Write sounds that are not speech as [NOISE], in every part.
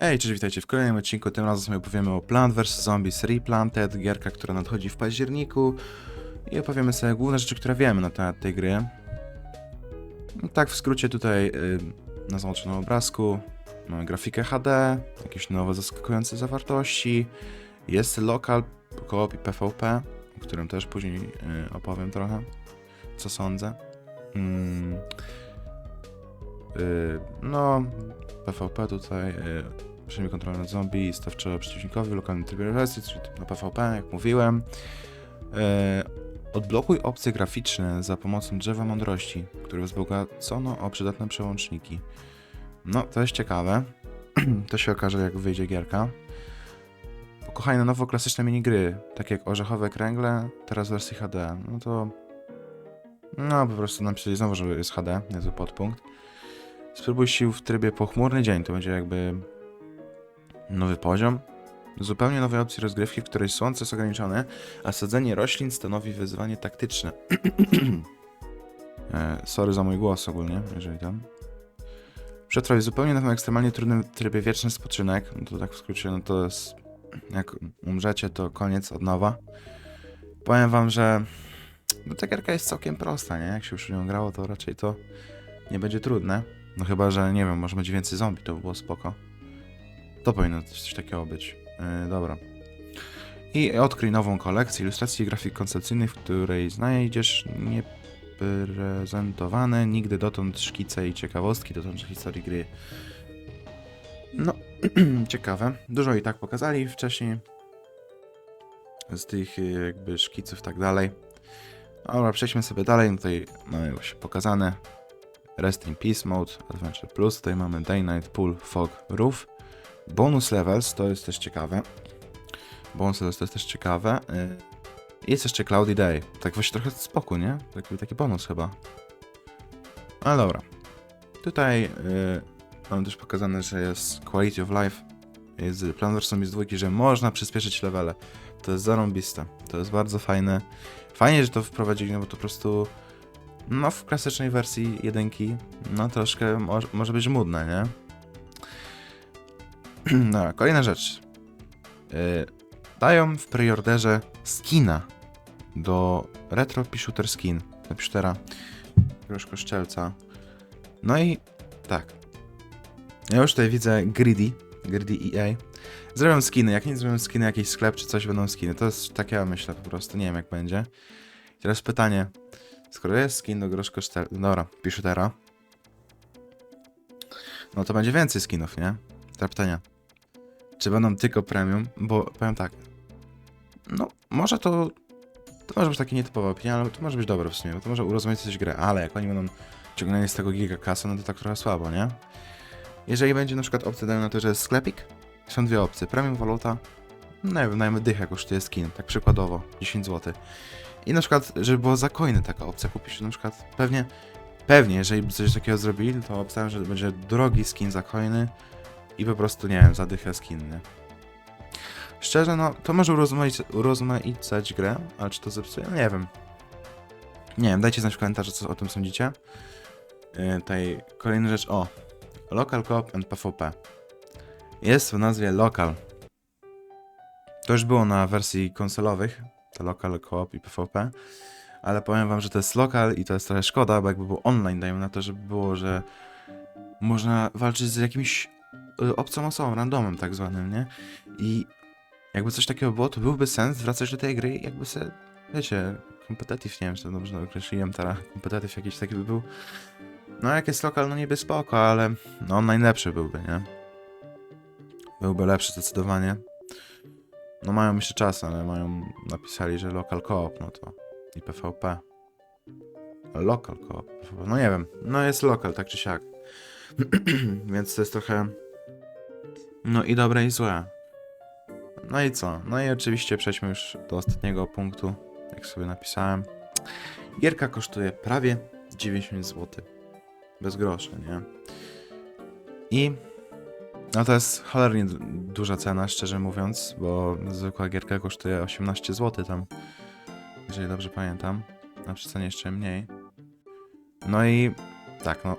Hej, cześć, witajcie w kolejnym odcinku. Tym razem sobie opowiemy o Plant vs. Zombies Replanted, gierka, która nadchodzi w październiku. I opowiemy sobie główne rzeczy, które wiemy na temat tej gry. Tak, w skrócie tutaj y, na załączonym obrazku mamy grafikę HD, jakieś nowe zaskakujące zawartości. Jest lokal, koop i PvP, o którym też później y, opowiem trochę, co sądzę. Mm. Y, no, PvP tutaj, y, przejmie kontrolę nad zombie, stawczo przeciwnikowi, lokalny tryb realizacji, czyli typ na PvP, jak mówiłem. Y, Odblokuj opcje graficzne za pomocą drzewa mądrości, które wzbogacono o przydatne przełączniki. No, to jest ciekawe. [CLEARS THROAT] to się okaże, jak wyjdzie gierka. Pokochaj na nowo klasyczne minigry, takie jak orzechowe kręgle, teraz w wersji HD. No to... No, po prostu napisali znowu, że jest HD, niezły podpunkt. Spróbuj sił w trybie pochmurny dzień, to będzie jakby nowy poziom. Zupełnie nowej opcji rozgrywki, w której słońce jest ograniczone, a sadzenie roślin stanowi wyzwanie taktyczne. [CLEARS THROAT] e, sorry za mój głos ogólnie, jeżeli tam. Przetrwaj w zupełnie nowym, ekstremalnie trudnym trybie wieczny spoczynek. No to tak w skrócie, no to jest... Jak umrzecie, to koniec od nowa. Powiem wam, że... No ta gierka jest całkiem prosta, nie? Jak się już w nią grało, to raczej to nie będzie trudne. No chyba, że nie wiem, może będzie więcej zombie, to by było spoko. To powinno coś takiego być. Yy, dobra. I odkryj nową kolekcję ilustracji i grafik koncepcyjnych, w której znajdziesz nieprezentowane nigdy dotąd szkice i ciekawostki dotyczące historii gry. No, [CLEARS THROAT] ciekawe. Dużo i tak pokazali wcześniej. Z tych y, jakby szkiców tak dalej. Dobra, przejdźmy sobie dalej. Tutaj mamy już pokazane Rest in Peace Mode, Adventure Plus. Tutaj mamy Day, Night, Pool, Fog, Roof. Bonus Levels, to jest też ciekawe. Bonus Levels to jest też ciekawe. Y, Jest jeszcze Cloudy Day. Tak właśnie trochę spokój, nie? Taki, taki bonus chyba. Ale dobra. Tutaj y, mamy też pokazane, że jest Quality of Life. Jest plan z dwójki, że można przyspieszyć levele. To jest zarąbiste. To jest bardzo fajne. Fajnie, że to wprowadzili, no bo to po prostu no, w klasycznej wersji jedynki, no troszkę może, może być mudne, nie? [CLEARS THROAT] Dobra, kolejna rzecz. Yy, dają w preorderze skina do Retro Shooter Skin, do Shootera Groszko Szczelca. No i tak. Ja już tutaj widzę Greedy, Greedy EA. Zrobią skiny, jak nie zrobią skiny, jakiś sklep czy coś, będą skiny. To jest tak ja myślę po prostu, nie wiem jak będzie. Teraz pytanie, Skoro jest skin do groszko 4. Dobra, piszę teraz. No to będzie więcej skinów, nie? Teraz pytania. Czy będą tylko premium? Bo powiem tak. No, może to. To może być takie nietypowa opinia, ale to może być dobre w sumie, bo to może urozmaicić grę, ale jak oni będą ciągnęli z tego giga kasy, no to tak trochę słabo, nie? Jeżeli będzie na przykład opcja dają na to, że jest sklepik, są dwie opcje. Premium waluta, no nie wiem, najmy dychę kosztuje skin, tak przykładowo, 10 zł. I na przykład, żeby była za coiny taka opcja, kupisz na przykład pewnie, pewnie, jeżeli coś takiego zrobili, to obstawiam, że będzie drogi skin za coiny i po prostu, nie wiem, za dychę skin, nie? Szczerze, no, to może urozmaic urozmaicać grę, ale czy to zepsuje? No, nie wiem. Nie wiem, dajcie znać w komentarzu, co o tym sądzicie. Yy, tutaj kolejna rzecz, o, Local Coop and PvP. Jest w nazwie Local. To już było na wersji konsolowych, to lokal, koop i PvP. Ale powiem wam, że to jest lokal i to jest trochę szkoda, bo jakby było online, dajmy na to, żeby było, że można walczyć z jakimś y, obcą osobą, randomem tak zwanym, nie? I jakby coś takiego było, to byłby sens wracać do tej gry jakby se, wiecie, kompetityw, nie wiem, czy to dobrze określiłem teraz, kompetityw jakiś taki by był. No jak jest lokal, no niby spoko, ale no on najlepszy byłby, nie? Byłby lepszy zdecydowanie. No mają jeszcze czas, ale mają, napisali, że local co-op, no to i PvP. Local co-op, PvP, no nie wiem, no jest lokal, tak czy siak. [CLEARS THROAT] Więc to jest trochę, no i dobre i złe. No i co? No i oczywiście przejdźmy już do ostatniego punktu, jak sobie napisałem. Gierka kosztuje prawie 90 zł. Bez groszy, nie? I no to jest cholernie du- duża cena, szczerze mówiąc, bo zwykła gierka kosztuje 18 zł tam, jeżeli dobrze pamiętam, a przy cenie jeszcze mniej. No i tak, no.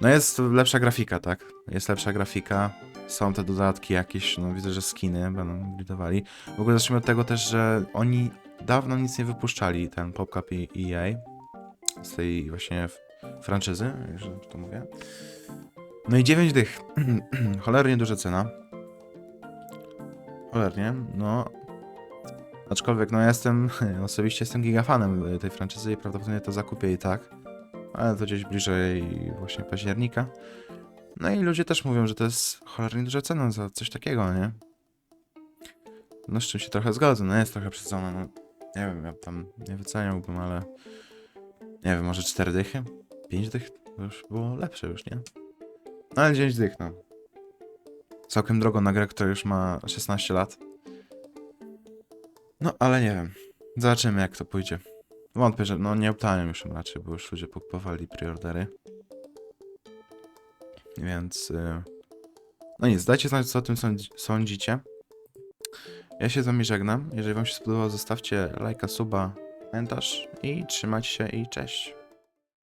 No jest lepsza grafika, tak? Jest lepsza grafika, są te dodatki jakieś, no widzę, że skiny będą gridowali. W ogóle zacznijmy od tego też, że oni dawno nic nie wypuszczali, ten PopCap i EA, z tej właśnie franczyzy, że to mówię. No i 9 dych. [CLEARS THROAT] Cholernie duża cena. Cholernie, no. Aczkolwiek, no jestem, [LAUGHS] osobiście jestem gigafanem tej franczyzy i prawdopodobnie to zakupię i tak. Ale to gdzieś bliżej właśnie października. No i ludzie też mówią, że to jest cholernie duża cena za coś takiego, nie? No z czym się trochę zgodzę, no jest trochę przesadzone, no. Nie wiem, ja tam nie wyceniałbym, ale... Nie wiem, może 4 dychy? 5 dych? To już było lepsze już, nie? No ale 9 dych. Całkiem drogo na grę, która już ma 16 lat. No, ale nie wiem. Zobaczymy, jak to pójdzie. Wątpię, że no nie obtaniam już raczej, bo już ludzie kupowali preordery. Więc... y, No nic, dajcie znać, co o tym sądzi- sądzicie. Ja się z wami żegnam. Jeżeli wam się spodobało, zostawcie lajka, suba, komentarz i trzymajcie się i cześć.